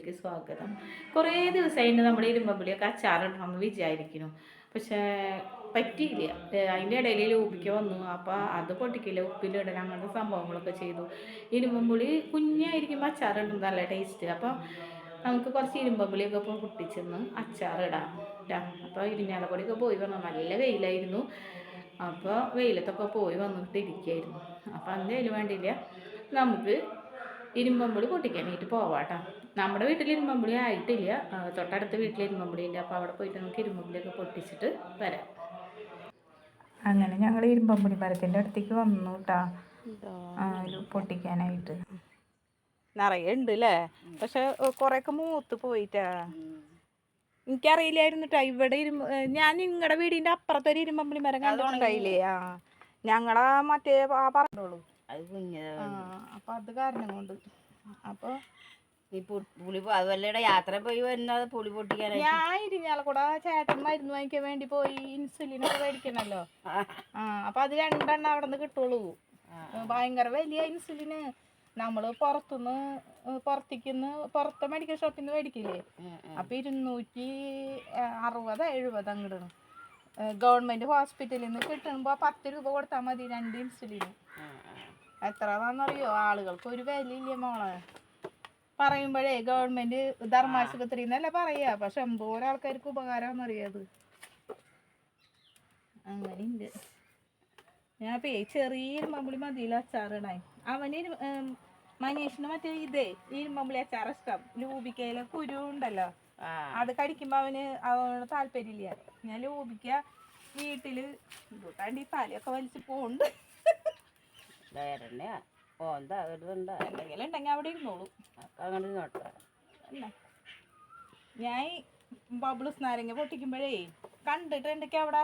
വീഡിയോയിലേക്ക് സ്വാഗതം. കുറേ ദിവസമായിട്ട് നമ്മൾ ഇരുമ്പമ്പുളിയൊക്കെ അച്ചാറിടണമെന്ന് വിചാരിക്കുന്നു. പക്ഷേ പറ്റിയില്ല. അതിന്റെ ഇടയിൽ ഉപ്പിക്ക് വന്നു. അപ്പോൾ അത് പൊട്ടിക്കില്ല. ഉപ്പിലിടൽ അങ്ങനത്തെ സംഭവങ്ങളൊക്കെ ചെയ്തു. ഇരുമ്പമ്പുളി കുഞ്ഞായിരിക്കുമ്പോൾ അച്ചാറിടുന്നത് നല്ല ടേസ്റ്റ്. അപ്പോൾ നമുക്ക് കുറച്ച് ഇരുമ്പമ്പുളിയൊക്കെ ഇപ്പോൾ പൊട്ടിച്ചെന്ന് അച്ചാറിടാം. കേട്ടോ അപ്പോൾ ഇരിഞ്ഞാലപ്പൊടിയൊക്കെ പോയി വന്നു. നല്ല വെയിലായിരുന്നു. അപ്പോൾ വെയിലത്തൊക്കെ പോയി വന്നിട്ട് ഇരിക്കുകയായിരുന്നു. അപ്പോൾ എന്തായാലും വേണ്ടിയില്ല. നമുക്ക് ഇരുമ്പമ്പുളി പൊട്ടിക്കാനായിട്ട് പോവാട്ടോ നമ്മുടെ വീട്ടിൽ ഇരുമ്പമ്പുളി ആയിട്ടില്ല. തൊട്ടടുത്ത വീട്ടിൽ ഇരുമ്പമ്പുളി ഉണ്ട്. അപ്പോൾ അവിടെ പോയിട്ട് നമുക്ക് ഇരുമ്പമ്പുളിയൊക്കെ പൊട്ടിച്ചിട്ട് വരാം. അങ്ങനെ ഞങ്ങൾ ഇരുമ്പമ്പുളി മരത്തിന്റെ അടുത്തേക്ക് വന്നു കേട്ടാ പൊട്ടിക്കാനായിട്ട്. നിറയെ ഉണ്ട് അല്ലേ പക്ഷെ കുറേയൊക്കെ മൂത്ത് പോയിട്ടാ. എനിക്കറിയില്ലായിരുന്നു കേട്ടോ ഇവിടെ ഇരുമ്പ് ഞാൻ നിങ്ങളുടെ വീടിന്റെ അപ്പുറത്തൊരു ഇരുമ്പമ്പുളി മരം കണ്ടിട്ടുണ്ടായില്ലേ? ആ. ഞങ്ങളാ മറ്റേ ആ പറഞ്ഞോളൂ അപ്പം അത് കാരണം കൊണ്ട്. അപ്പോൾ ഈ പുളി അതുപോലെ യാത്ര പോയി വരുന്നത് പുളി പൊട്ടിക്കാനായി ഞാൻ ഇരിഞ്ഞാലക്കൂടെ ചേട്ടൻ മരുന്ന് വാങ്ങിക്കാൻ വേണ്ടി പോയി ഇൻസുലിൻ ഒക്കെ മേടിക്കണല്ലോ. ആ അപ്പൊ അത് രണ്ടെണ്ണം അവിടെ നിന്ന് കിട്ടുള്ളൂ ഭയങ്കര വലിയ ഇൻസുലിന്. നമ്മൾ പുറത്തുനിന്ന് പുറത്തേക്കുന്ന് പുറത്തെ മെഡിക്കൽ ഷോപ്പിൽ നിന്ന് മേടിക്കില്ലേ? അപ്പൊ ഇരുന്നൂറ്റി അറുപത് എഴുപത് അങ്ങോട്ടാണ് ഗവൺമെന്റ് ഹോസ്പിറ്റലിൽ നിന്ന് കിട്ടുമ്പോ പത്ത് രൂപ കൊടുത്താൽ മതി രണ്ട് ഇൻസുലിന്. എത്രയാണെന്നറിയോ? ആളുകൾക്ക് ഒരു വിലയില്ല മോളെ. പറയുമ്പോഴേ ഗവൺമെന്റ് ധർമാശുപത്രി എന്നല്ല പറയാ. പക്ഷെ എന്തോരം ആൾക്കാർക്ക് ഉപകാരമെന്നറിയത് അങ്ങനെയുണ്ട്. ഞാൻ പേ ചെറിയ ഇരുമ്പമ്പുളി മതിയില്ല അച്ചാറിടാൻ. അവന് മനീഷിന് മറ്റേ ഇതേ ഇരുമ്പമ്പുളി അച്ചാർ ഇഷ്ടം. ലൂബിക്കയിലെ കുരു ഉണ്ടല്ലോ. അത് കടിക്കുമ്പോ അവന് അവന് താല്പര്യമില്ല. ഞാൻ ലൂബിക്ക വീട്ടിൽ ഇതുകൊണ്ടാണ്ട് ഈ തലയൊക്കെ വലിച്ചു പോണ്ട് വേറെ ഓന്താ ഇടുന്നുണ്ടാ എന്തെങ്കിലും ഉണ്ടെങ്കിൽ അവിടെ ഇരുന്നോളൂ. അങ്ങനെ നോട്ടെ അല്ല? ഞാൻ ബബിൾസ് നാരങ്ങ പൊട്ടിക്കുമ്പോഴേ കണ്ടിട്ട് എന്തൊക്കെ അവിടെ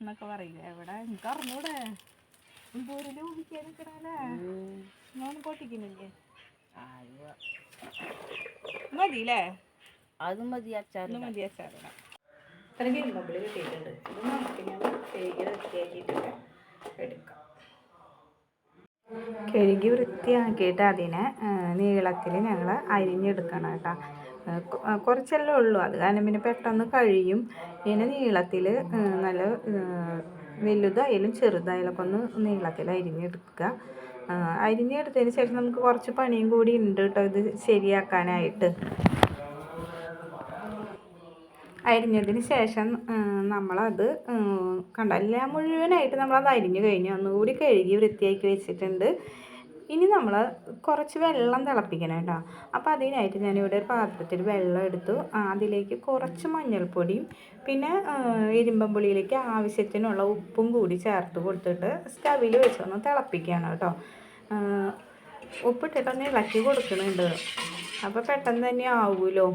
എന്നൊക്കെ പറയില്ല? എവിടെ? എനിക്ക് അറിഞ്ഞൂടെ. എന്തോരം ഊഹിക്കാൻ നിൽക്കണല്ലേ ഞാൻ പൊട്ടിക്കുന്നില്ലേ? മതിയില്ലേ? അത് മതി ഒന്ന് മതി അച്ചാറിടാം. അല്ലെങ്കിൽ ഇരുമ്പമ്പിളി കിട്ടിയിട്ടുണ്ട്. ഇത് നമുക്ക് ഞാൻ ശരിക്കും വൃത്തിയാക്കിയിട്ടൊക്കെ എടുക്കാം. കഴുകി വൃത്തിയാക്കിയിട്ട് അതിനെ. നീളത്തിൽ ഞങ്ങൾ അരിഞ്ഞെടുക്കണം കേട്ടോ. കുറച്ചല്ലേ ഉള്ളൂ. അത് കാരണം പിന്നെ പെട്ടെന്ന് കഴിയും. ഇതിനെ നീളത്തിൽ നല്ല വലുതായാലും ചെറുതായാലും ഒക്കെ ഒന്ന് നീളത്തിൽ അരിഞ്ഞെടുക്കുക. അരിഞ്ഞെടുത്തതിന് ശേഷം നമുക്ക് കുറച്ച് പണിയും കൂടി ഉണ്ട് കേട്ടോ ഇത് ശരിയാക്കാനായിട്ട്. അരിഞ്ഞതിന് ശേഷം നമ്മളത് കണ്ടല്ല മുഴുവനായിട്ട് നമ്മളത് അരിഞ്ഞു കഴിഞ്ഞു. ഒന്നുകൂടി കഴുകി വൃത്തിയാക്കി വെച്ചിട്ടുണ്ട്. ഇനി നമ്മൾ കുറച്ച് വെള്ളം തിളപ്പിക്കണം കേട്ടോ. അപ്പോൾ അതിനായിട്ട് ഞാനിവിടെ ഒരു പാത്രത്തിൽ വെള്ളം എടുത്തു. അതിലേക്ക് കുറച്ച് മഞ്ഞൾപ്പൊടിയും പിന്നെ ഇരുമ്പമ്പുളിയിലേക്ക് ആവശ്യത്തിനുള്ള ഉപ്പും കൂടി ചേർത്ത് കൊടുത്തിട്ട് സ്റ്റവിൽ വെച്ചൊന്ന് തിളപ്പിക്കുകയാണ് കേട്ടോ. ഉപ്പിട്ടിട്ടൊന്ന് ഇളക്കി കൊടുക്കുന്നുണ്ട്. അപ്പോൾ പെട്ടെന്ന് തന്നെ ആവുമല്ലോ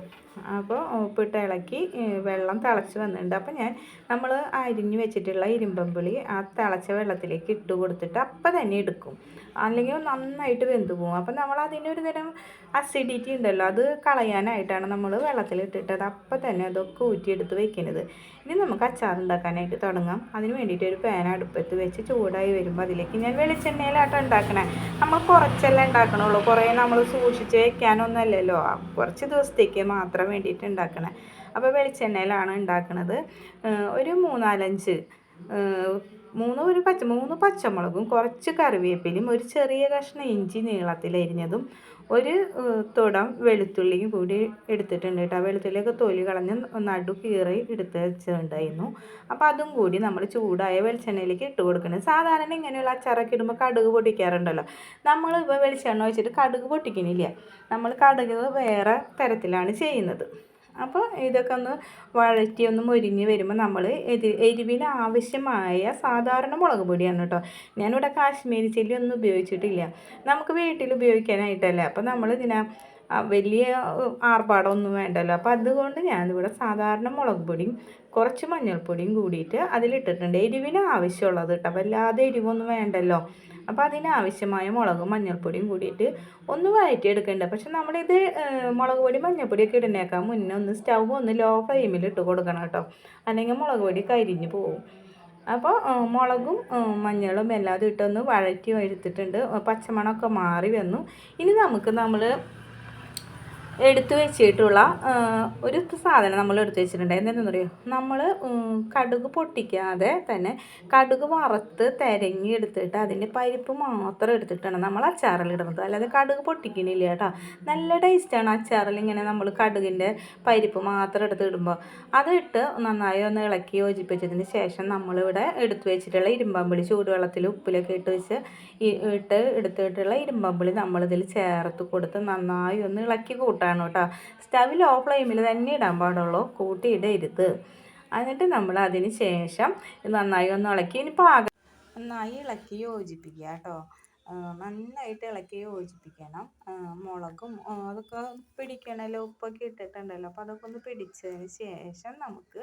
അപ്പോൾ ഉപ്പിട്ട് ഇളക്കി വെള്ളം തിളച്ച് വന്നിട്ടുണ്ട്. അപ്പോൾ ഞാൻ നമ്മൾ അരിഞ്ഞു വെച്ചിട്ടുള്ള ഇരുമ്പമ്പുളി ആ തിളച്ച വെള്ളത്തിലേക്ക് ഇട്ട് കൊടുത്തിട്ട് അപ്പം തന്നെ എടുക്കും. അല്ലെങ്കിൽ നന്നായിട്ട് വെന്ത് പോകും അപ്പം നമ്മൾ അതിനൊരു തരം അസിഡിറ്റി ഉണ്ടല്ലോ അത് കളയാനായിട്ടാണ് നമ്മൾ വെള്ളത്തിലിട്ടിട്ട് അത് അപ്പം തന്നെ അതൊക്കെ ഊറ്റിയെടുത്ത് വെക്കുന്നത്. ഇനി നമുക്ക് അച്ചാർ ഉണ്ടാക്കാനായിട്ട് തുടങ്ങാം. അതിന് വേണ്ടിയിട്ട് ഒരു പാൻ അടുപ്പത്ത് വെച്ച് ചൂടായി വരുമ്പോൾ അതിലേക്ക് ഞാൻ വെളിച്ചെണ്ണയിലാട്ടോ ഉണ്ടാക്കണേ. നമ്മൾ കുറച്ചല്ലേ ഉണ്ടാക്കണുള്ളൂ. കുറേ നമ്മൾ സൂക്ഷിച്ച് വെക്കാനൊന്നുമല്ലല്ലോ. കുറച്ച് ദിവസത്തേക്ക് മാത്രം വേണ്ടിയിട്ട് ഉണ്ടാക്കണേ. അപ്പോൾ വെളിച്ചെണ്ണയിലാണ് ഉണ്ടാക്കുന്നത് ഒരു മൂന്നാലഞ്ച് മൂന്ന് ഒരു പച്ച മൂന്ന് പച്ചമുളകും കുറച്ച് കറിവേപ്പിലയും ഒരു ചെറിയ കഷ്ണം ഇഞ്ചി നീളത്തിൽ നീളത്തിലരിഞ്ഞതും ഒരു തുടം വെളുത്തുള്ളിയും കൂടി എടുത്തിട്ടുണ്ട് കേട്ടോ. വെളുത്തുള്ളി വെളുത്തുള്ളിയൊക്കെ തൊലി കളഞ്ഞ് നടു കീറി എടുത്ത് വെച്ചിട്ടുണ്ടായിരുന്നു. അപ്പോൾ അതും കൂടി നമ്മൾ ചൂടായ വെളിച്ചെണ്ണയിലേക്ക് ഇട്ട് കൊടുക്കണം. സാധാരണ ഇങ്ങനെയുള്ള അച്ചാറൊക്കെ ഇടുമ്പോൾ കടുക് പൊട്ടിക്കാറുണ്ടല്ലോ. നമ്മൾ ഇപ്പോൾ വെളിച്ചെണ്ണ വെച്ചിട്ട് കടുക് പൊട്ടിക്കണില്ല. നമ്മൾ കടുക് വേറെ തരത്തിലാണ് ചെയ്യുന്നത്. അപ്പോൾ ഇതൊക്കെ ഒന്ന് വഴറ്റി ഒന്ന് മുരിഞ്ഞ് വരുമ്പോൾ നമ്മൾ എരി എരിവിന് ആവശ്യമായ സാധാരണ മുളക് പൊടിയാണ് കേട്ടോ. ഞാനിവിടെ കാശ്മീരി ചില്ലി ഒന്നും ഉപയോഗിച്ചിട്ടില്ല. നമുക്ക് വീട്ടിൽ ഉപയോഗിക്കാനായിട്ടല്ലേ? അപ്പോൾ നമ്മൾ ഇതിനെ വലിയ ആർഭാടമൊന്നും വേണ്ടല്ലോ. അപ്പോൾ അതുകൊണ്ട് ഞാനിവിടെ സാധാരണ മുളക് പൊടിയും കുറച്ച് മഞ്ഞൾപ്പൊടിയും കൂടിയിട്ട് അതിലിട്ടിട്ടുണ്ട്. എരിവിന് ആവശ്യമുള്ളത് കേട്ടോ. വല്ലാതെ എരിവൊന്നും വേണ്ടല്ലോ. അപ്പോൾ അതിനാവശ്യമായ മുളകും മഞ്ഞൾപ്പൊടിയും കൂടിയിട്ട് ഒന്ന് വഴറ്റിയെടുക്കേണ്ട. പക്ഷെ നമ്മളിത് മുളക് പൊടി മഞ്ഞൾപ്പൊടിയൊക്കെ ഇടുന്നേക്കാം മുന്നേ ഒന്ന് സ്റ്റൗ ഒന്ന് ലോ ഫ്ലെയിമിൽ ഇട്ട് കൊടുക്കണം കേട്ടോ. അല്ലെങ്കിൽ മുളക് പൊടി കരിഞ്ഞു പോവും. അപ്പോൾ മുളകും മഞ്ഞളും എല്ലാം ഇട്ടൊന്ന് വഴറ്റി എടുത്തിട്ടുണ്ട്. പച്ചമണമൊക്കെ മാറി വന്നു. ഇനി നമുക്ക് നമ്മൾ എടുത്തു വെച്ചിട്ടുള്ള ഒരു സാധനം നമ്മൾ എടുത്തു വെച്ചിട്ടുണ്ട്. എന്താണെന്ന് പറയുക നമ്മൾ കടുക് പൊട്ടിക്കാതെ തന്നെ കടുക് വറുത്ത് തിരങ്ങി എടുത്തിട്ട് അതിന്റെ പരിപ്പ് മാത്രം എടുത്തിട്ടാണ് നമ്മൾ അച്ചാറിൽ ഇടുന്നത്. അല്ലാതെ കടുക് പൊട്ടിക്കണില്ല കേട്ടോ. നല്ല ടേസ്റ്റാണ് അച്ചാറിൽ ഇങ്ങനെ നമ്മൾ കടുകിന്റെ പരിപ്പ് മാത്രം എടുത്ത് ഇടുമ്പോൾ. അതിട്ട് നന്നായി ഒന്ന് ഇളക്കി യോജിപ്പിച്ചതിന് ശേഷം നമ്മളിവിടെ എടുത്തു വെച്ചിട്ടുള്ള ഇരുമ്പമ്പിളി ചൂടുവെള്ളത്തിൽ ഉപ്പിലൊക്കെ ഇട്ട് വെച്ച് ഇട്ട് എടുത്തിട്ടുള്ള ഇരുമ്പമ്പിളി നമ്മളിതിൽ ചേർത്ത് കൊടുത്ത് നന്നായി ഒന്ന് ഇളക്കി കൂട്ടാണ് കേട്ടോ. സ്റ്റവിൽ ഓഫ് ഫ്ലെയിമിൽ തന്നെ ഇടാൻ പാടുള്ളൂ. കൂട്ടിയിടരുത് എന്നിട്ട് നമ്മൾ അതിന് ശേഷം നന്നായി ഒന്ന് ഇളക്കി. ഇനി പാകം നന്നായി ഇളക്കി യോജിപ്പിക്കുക കേട്ടോ. നന്നായിട്ട് ഇളക്കി യോജിപ്പിക്കണം. മുളകും അതൊക്കെ പിടിക്കണമല്ലോ ഉപ്പൊക്കെ ഇട്ടിട്ടുണ്ടല്ലോ. അപ്പോൾ അതൊക്കെ ഒന്ന് പിടിച്ചതിന് ശേഷം നമുക്ക്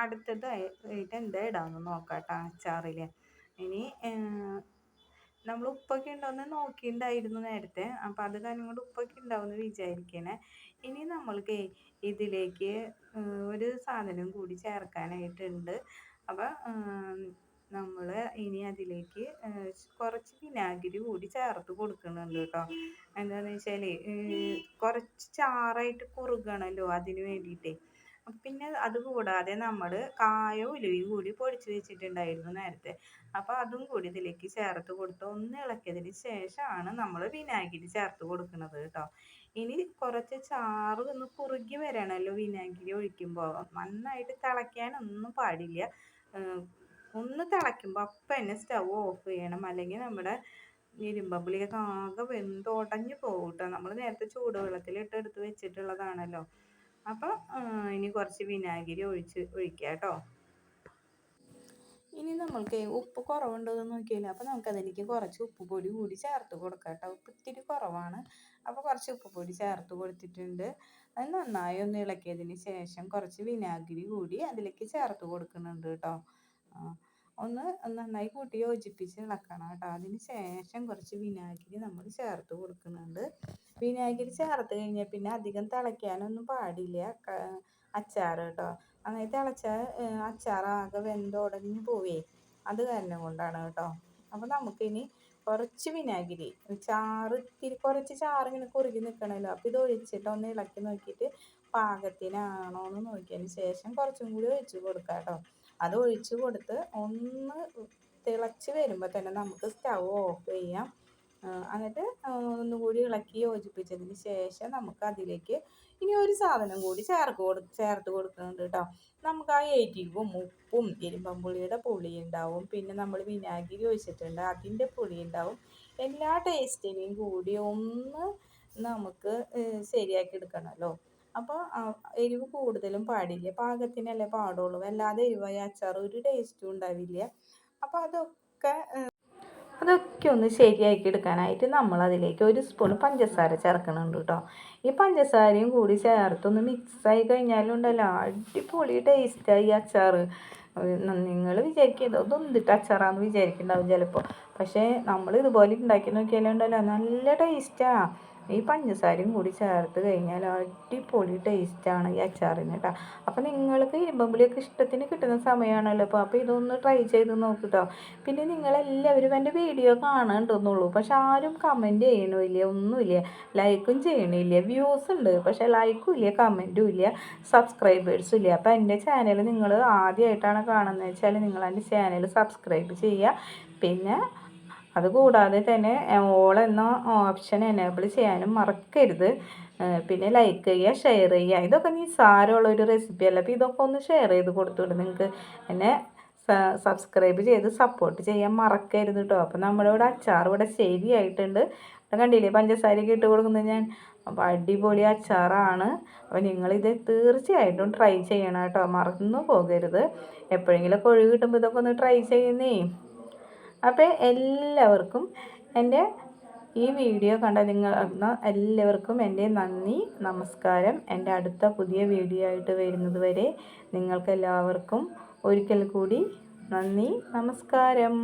അടുത്തതായിട്ട് എന്താ ഇടാമെന്ന് നോക്കാം കേട്ടോ അച്ചാറിൽ ഇനി നമ്മൾ ഉപ്പൊക്കെ ഉണ്ടോയെന്ന് നോക്കിയിട്ടുണ്ടായിരുന്നു നേരത്തെ. അപ്പോൾ അത് കാരണം കൊണ്ട് ഉപ്പൊക്കെ ഉണ്ടാവുമെന്ന് വിചാരിക്കണേ. ഇനി നമ്മൾക്ക് ഇതിലേക്ക് ഒരു സാധനം കൂടി ചേർക്കാനായിട്ടുണ്ട്. അപ്പോൾ നമ്മൾ ഇനി അതിലേക്ക് കുറച്ച് വിനാഗിരി കൂടി ചേർത്ത് കൊടുക്കുന്നുണ്ട് കേട്ടോ. എന്താണെന്ന് വെച്ചാൽ കുറച്ച് ചാറായിട്ട് കുറുകണമല്ലോ അതിന് വേണ്ടിയിട്ടേ. പിന്നെ അത് കൂടാതെ നമ്മൾ കായോ ഉലുവയും കൂടി പൊടിച്ച് വെച്ചിട്ടുണ്ടായിരുന്നു നേരത്തെ. അപ്പോൾ അതും കൂടി ഇതിലേക്ക് ചേർത്ത് കൊടുത്ത് ഒന്ന് ഇളക്കിയതിന് ശേഷമാണ് നമ്മൾ വിനാഗിരി ചേർത്ത് കൊടുക്കുന്നത് കേട്ടോ. ഇനി കുറച്ച് ചാറ് ഒന്ന് കുറുകി വരണമല്ലോ വിനാഗിരി ഒഴിക്കുമ്പോൾ നന്നായിട്ട് തിളയ്ക്കാനൊന്നും പാടില്ല. ഒന്ന് തിളയ്ക്കുമ്പോൾ അപ്പം തന്നെ സ്റ്റവ് ഓഫ് ചെയ്യണം. അല്ലെങ്കിൽ നമ്മുടെ ഇരുമ്പമ്പുളിയൊക്കെ ആകെ വെന്തുടഞ്ഞു പോകും കേട്ടോ. നമ്മൾ നേരത്തെ ചൂടുവെള്ളത്തിലിട്ട് എടുത്ത് വെച്ചിട്ടുള്ളതാണല്ലോ. അപ്പോൾ ഇനി കുറച്ച് വിനാഗിരി ഒഴിച്ച് ഒഴിക്കുക കേട്ടോ ഇനി നമ്മൾക്ക് ഉപ്പ് കുറവുണ്ടോ എന്ന് നോക്കിയില്ല അപ്പോൾ നമുക്ക് അതിലേക്ക് കുറച്ച് ഉപ്പ് പൊടി കൂടി ചേർത്ത് കൊടുക്കാം കേട്ടോ. ഉപ്പ് ഇത്തിരി കുറവാണ്. അപ്പോൾ കുറച്ച് ഉപ്പ് പൊടി ചേർത്ത് കൊടുത്തിട്ടുണ്ട്. അത് നന്നായി ഒന്ന് ഇളക്കിയതിന് ശേഷം കുറച്ച് വിനാഗിരി കൂടി അതിലേക്ക് ചേർത്ത് കൊടുക്കുന്നുണ്ട് കേട്ടോ. ഒന്ന് നന്നായി കൂട്ടി യോജിപ്പിച്ച് ഇളക്കണം കേട്ടോ. അതിന് ശേഷം കുറച്ച് വിനാഗിരി നമ്മൾ ചേർത്ത് കൊടുക്കുന്നുണ്ട്. വിനാഗിരി ചേർത്ത് കഴിഞ്ഞാൽ പിന്നെ അധികം തിളയ്ക്കാനൊന്നും പാടില്ല. അച്ചാർ കേട്ടോ അങ്ങനെ തിളച്ചാൽ അച്ചാറാകെ വെന്തുടഞ്ഞു പോവേ. അത് കാരണം കൊണ്ടാണ് കേട്ടോ അപ്പോൾ നമുക്കിനി കുറച്ച് വിനാഗിരി ചാറ് ഇത്തിരി കുറച്ച് ചാറ് ഇങ്ങനെ കുറുകി നിൽക്കണമല്ലോ അപ്പോൾ ഇത് ഒഴിച്ചിട്ട് ഒന്ന് ഇളക്കി നോക്കിയിട്ട് പാകത്തിനാണോ എന്ന് നോക്കിയതിന് ശേഷം കുറച്ചും കൂടി ഒഴിച്ച് കൊടുക്കാം കേട്ടോ അത് ഒഴിച്ച് കൊടുത്ത് ഒന്ന് തിളച്ച് വരുമ്പോൾ തന്നെ നമുക്ക് സ്റ്റൗ ഓഫ് ചെയ്യാം. എന്നിട്ട് ഒന്നുകൂടി ഇളക്കി യോജിപ്പിച്ചതിന് ശേഷം നമുക്ക് അതിലേക്ക് ഇനി ഒരു സാധനം കൂടി ചേർക്ക് കൊടു ചേർത്ത് കൊടുക്കുന്നുണ്ട് കേട്ടോ നമുക്ക് ആ എരിവും ഉപ്പും ഇരുമ്പമ്പുളിയുടെ പുളി ഉണ്ടാവും. പിന്നെ നമ്മൾ വിനാഗിരി ഒഴിച്ചിട്ടുണ്ട്. അതിന്റെ പുളി ഉണ്ടാവും. എല്ലാ ടേസ്റ്റിനെയും കൂടി ഒന്ന് നമുക്ക് ശരിയാക്കി എടുക്കണമല്ലോ അപ്പോൾ എരിവ് കൂടുതലും പാടില്ല? പാകത്തിനല്ലേ പാടുള്ളൂ. വല്ലാതെ എരിവായ അച്ചാർ ഒരു ടേസ്റ്റും ഉണ്ടാവില്ല. അപ്പോൾ അതൊക്കെ അതൊക്കെ ഒന്ന് ശരിയാക്കി എടുക്കാനായിട്ട് നമ്മൾ അതിലേക്ക് ഒരു സ്പൂൺ പഞ്ചസാര ചേർക്കുന്നുണ്ട് കേട്ടോ ഈ പഞ്ചസാരയും കൂടി ചേർത്തൊന്ന് മിക്സായി കഴിഞ്ഞാലുണ്ടല്ലോ അടിപൊളി ടേസ്റ്റായി അച്ചാർ നിങ്ങൾ വിചാരിക്കുന്നത് അതൊന്നിട്ട് അച്ചാറാന്ന് വിചാരിക്കുന്നുണ്ടാവും ചിലപ്പോൾ പക്ഷേ നമ്മൾ ഇതുപോലെ ഉണ്ടാക്കി നോക്കിയാലുണ്ടല്ലോ നല്ല ടേസ്റ്റാണ് ഈ പഞ്ചസാരയും കൂടി ചേർത്ത് കഴിഞ്ഞാൽ അടിപൊളി ടേസ്റ്റാണ് ഈ അച്ചാറിന് കേട്ടോ അപ്പോൾ നിങ്ങൾക്ക് ഇരുമ്പമ്പുളിയൊക്കെ ഇഷ്ടത്തിന് കിട്ടുന്ന സമയമാണല്ലോ അപ്പോൾ അപ്പോൾ ഇതൊന്ന് ട്രൈ ചെയ്ത് നോക്ക് കേട്ടോ പിന്നെ നിങ്ങളെല്ലാവരും എന്റെ വീഡിയോ കാണുന്നുണ്ടെന്നുള്ളൂ. പക്ഷെ ആരും കമന്റ് ചെയ്യണില്ല ഒന്നുമില്ല. ലൈക്കും ചെയ്യണില്ല. വ്യൂസ് ഉണ്ട്. പക്ഷെ ലൈക്കും ഇല്ല കമന്റും ഇല്ല സബ്സ്ക്രൈബേഴ്സും ഇല്ല. അപ്പോൾ എന്റെ ചാനൽ നിങ്ങൾ ആദ്യമായിട്ടാണ് കാണുന്നത് വെച്ചാൽ നിങ്ങൾ എന്റെ ചാനൽ സബ്സ്ക്രൈബ് ചെയ്യുക. പിന്നെ അതുകൂടാതെ തന്നെ ഓൾ എന്ന ഓപ്ഷൻ എനേബിൾ ചെയ്യാനും മറക്കരുത്. പിന്നെ ലൈക്ക് ചെയ്യുക ഷെയർ ചെയ്യുക. ഇതൊക്കെ നിസ്സാരമുള്ള ഒരു റെസിപ്പി അല്ല. അപ്പോൾ ഇതൊക്കെ ഒന്ന് ഷെയർ ചെയ്ത് കൊടുത്തുകൊണ്ട് നിങ്ങൾക്ക് എന്നെ സബ്സ്ക്രൈബ് ചെയ്ത് സപ്പോർട്ട് ചെയ്യാൻ മറക്കരുത് കേട്ടോ അപ്പോൾ നമ്മുടെ ഇവിടെ അച്ചാർ ഇവിടെ ശരിയായിട്ടുണ്ട് ഇവിടെ കണ്ടില്ലേ പഞ്ചസാരയൊക്കെ ഇട്ട് കൊടുക്കുന്നത് ഞാൻ? അപ്പോൾ അടിപൊളി അച്ചാറാണ്. അപ്പോൾ നിങ്ങളിത് തീർച്ചയായിട്ടും ട്രൈ ചെയ്യണം കേട്ടോ മറന്നു പോകരുത്. എപ്പോഴെങ്കിലും ഒഴിവ് കിട്ടുമ്പോൾ ഇതൊക്കെ ഒന്ന് ട്രൈ ചെയ്യുന്നേ. അപ്പോൾ എല്ലാവർക്കും എന്റെ ഈ വീഡിയോ കണ്ട നിങ്ങൾ എല്ലാവർക്കും എന്റെ നന്ദി നമസ്കാരം. എന്റെ അടുത്ത പുതിയ വീഡിയോ ആയിട്ട് വരുന്നത് വരെ നിങ്ങൾക്കെല്ലാവർക്കും ഒരിക്കൽ കൂടി നന്ദി നമസ്കാരം.